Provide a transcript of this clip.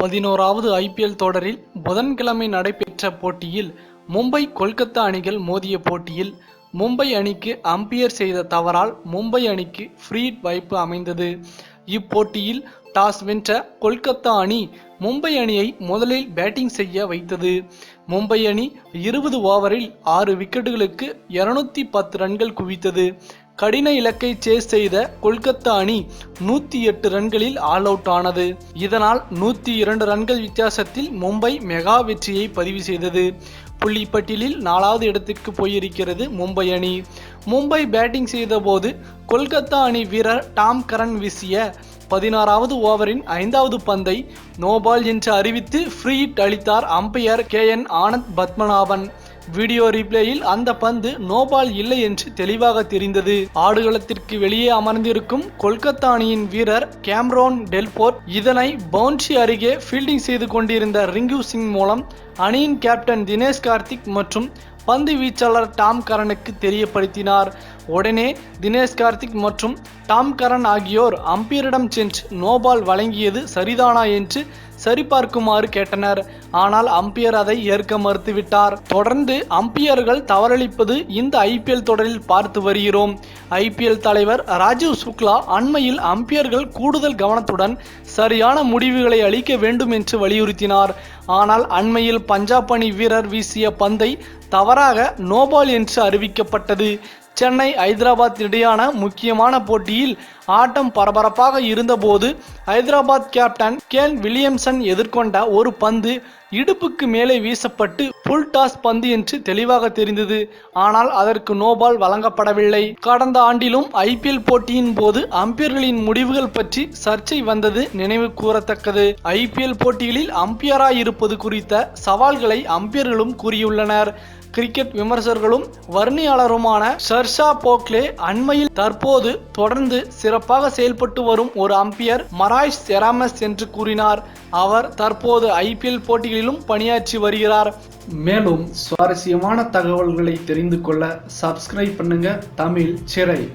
பதினோராவது ஐபிஎல் தொடரில் புதன்கிழமை நடைபெற்ற போட்டியில் மும்பை கொல்கத்தா அணிகள் மோதிய போட்டியில் மும்பை அணிக்கு அம்பியர் செய்த தவறால் மும்பை அணிக்கு ஃப்ரீ வாய்ப்பு அமைந்தது. இப்போட்டியில் டாஸ் வென்ற கொல்கத்தா அணி மும்பை அணியை முதலில் பேட்டிங் செய்ய வைத்தது. மும்பை அணி இருபது ஓவரில் ஆறு விக்கெட்டுகளுக்கு இருநூத்தி பத்து ரன்கள் குவித்தது. கடின இலக்கை சேஸ் செய்த கொல்கத்தா அணி நூத்தி எட்டு ரன்களில் ஆல் அவுட் ஆனது. இதனால் நூத்தி இரண்டு ரன்கள் வித்தியாசத்தில் மும்பை மெகா வெற்றியை பதிவு செய்தது. புள்ளிப்பட்டியலில் நாலாவது இடத்திற்கு போயிருக்கிறது மும்பை அணி. மும்பை பேட்டிங் செய்தபோது கொல்கத்தா அணி வீரர் டாம் கரன் வீசிய பதினாறாவது ஓவரின் ஐந்தாவது பந்தை நோபால் என்று அறிவித்து ஃப்ரீ ஹிட் அளித்தார் umpire K N Anand Padmanabhan. Video ரீப்ளேயில் அந்த பந்து நோபால் இல்லை என்று தெளிவாக தெரிந்தது. ஆடுகளத்திற்கு வெளியே அமர்ந்திருக்கும் கொல்கத்தா அணியின் வீரர் கேம்ரோன் டெல்போர்ட் இதனை பவுன்சி அருகே ஃபீல்டிங் செய்து கொண்டிருந்த ரிங்கு சிங் மூலம் அணியின் கேப்டன் தினேஷ் கார்த்திக் மற்றும் பந்து வீச்சாளர் டாம் கரனுக்கு தெரியப்படுத்தினார். உடனே தினேஷ் கார்த்திக் மற்றும் டாம் கரன் ஆகியோர் அம்பீரிடம் சென்று நோபால் வழங்கியது சரிதானா என்று சரிபார்க்குமாறு கேட்டனர். ஆனால் அம்பியர் அதை ஏற்க மறுத்துவிட்டார். தொடர்ந்து அம்பியர்கள் தவறளிப்பது இந்த ஐபிஎல் தொடரில் பார்த்து வருகிறோம். ஐபிஎல் தலைவர் ராஜீவ் சுக்லா அண்மையில் அம்பியர்கள் கூடுதல் கவனத்துடன் சரியான முடிவுகளை அளிக்க வேண்டும் என்று வலியுறுத்தினார். ஆனால் அண்மையில் பஞ்சாப் அணி வீரர் வீசிய பந்தை தவறாக நோபால் என்று அறிவிக்கப்பட்டது. சென்னை ஐதராபாத் இடையான முக்கியமான போட்டியில் ஆட்டம் பரபரப்பாக இருந்தபோது ஐதராபாத் கேப்டன் கேன் வில்லியம்சன் எதிர்கொண்ட ஒரு பந்து இடுப்புக்கு மேலே வீசப்பட்டு புல் டாஸ் பந்து என்று தெளிவாக தெரிந்தது. ஆனால் அதற்கு நோபால் வழங்கப்படவில்லை. கடந்த ஆண்டிலும் ஐபிஎல் போட்டியின் போது அம்பியர்களின் முடிவுகள் பற்றி சர்ச்சை வந்தது நினைவு கூறத்தக்கது. ஐபிஎல் போட்டிகளில் அம்பியராயிருப்பது குறித்த சவால்களை அம்பியர்களும் கூறியுள்ளனர். கிரிக்கெட் விமர்சகர்களும் வர்ணியாளருமான ஷர்ஷா போக்லே அண்மையில் தற்போது தொடர்ந்து சிறப்பாக செயல்பட்டு வரும் ஒரு அம்பியர் மராய்ஸ் செராமஸ் என்று கூறினார். அவர் தற்போது ஐபிஎல் போட்டிகளிலும் பணியாற்றி வருகிறார். மேலும் சுவாரஸ்யமான தகவல்களை தெரிந்து கொள்ள சப்ஸ்கிரைப் பண்ணுங்க. தமிழ் சிறை.